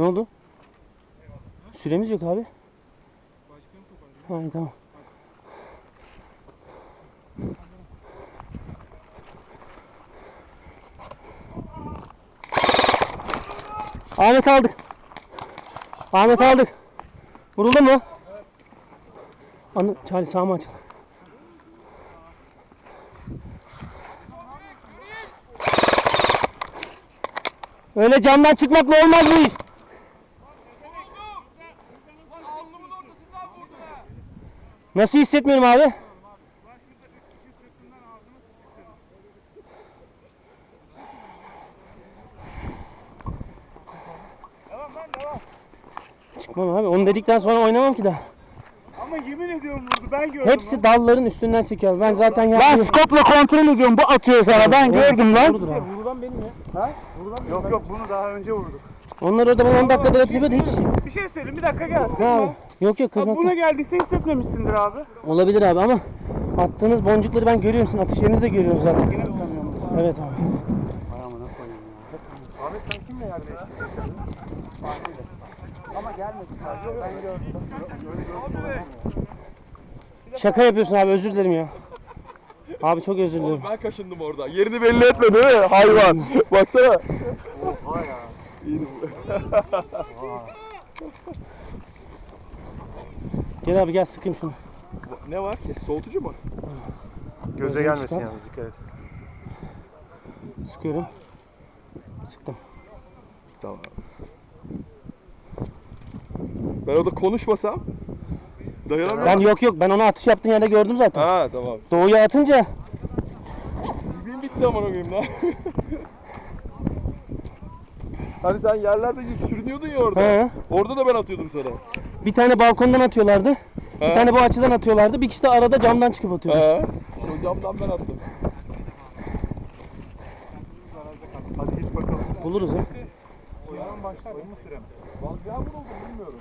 Ne oldu? Süremiz yok abi. Ha, iyi, tamam. Ahmet aldık. Ahmet aldık. Vuruldu mu? Anı, Charlie sağ aç. Öyle camdan çıkmakla olmaz bu iş. Nasıl hissetmiyorum abi? Çıkmam abi. Onu dedikten sonra oynamam ki daha. Ama yemin ediyorum vurdu ben gördüm. Hepsi dalların üstünden sekiyor. Ben zaten Ben yapmıyorum. skopla kontrol ediyorum. Bu atıyor sana. Ben gördüm lan. Doğrudur abi. Ya. Ha? Vurulan benim. Yok yok bunu daha önce vurduk. Onlar orada bana 10 dakikada hepsi yapıyordu hiç. Bir şey söyleyeyim bir dakika gel. Abi? Yok yok kızmak buna geldiyse hissetmemişsindir abi. Olabilir abi ama attığınız boncukları ben görüyorum. Sizin atış yerinizi de görüyorum zaten. Yine mi? Evet abi. Ahmet sen kimle yer değiştirdin? Ama gelmedi. Ben gördüm. Şaka yapıyorsun abi özür dilerim ya. Abi çok özür dilerim. Ben kaşındım orada. Yerini belli etme değil mi? Hayvan. Baksana. Gel abi gel sıkayım şunu. Ne var ki? Soğutucu mu? Göze Gözünü gelmesin çıkar. yalnız dikkat et. Sıkıyorum. Sıktım. Tamam. Ben orada konuşmasam dayanamıyorum. Ben yok yok ben onu atış yaptığın yerde gördüm zaten. Ha tamam. Doğuya atınca Bin bitti aman koyayım lan. hani sen yerlerde sürünüyordun ya orada. he, Orada da ben atıyordum sana. bir tane balkondan atıyorlardı. Bir He. tane bu açıdan atıyorlardı. Bir kişi de arada camdan çıkıp atıyordu. Ha. O camdan ben attım. Hadi git bakalım. Buluruz ya. O zaman başlar mı süre mi? Vallahi bunu bilmiyorum.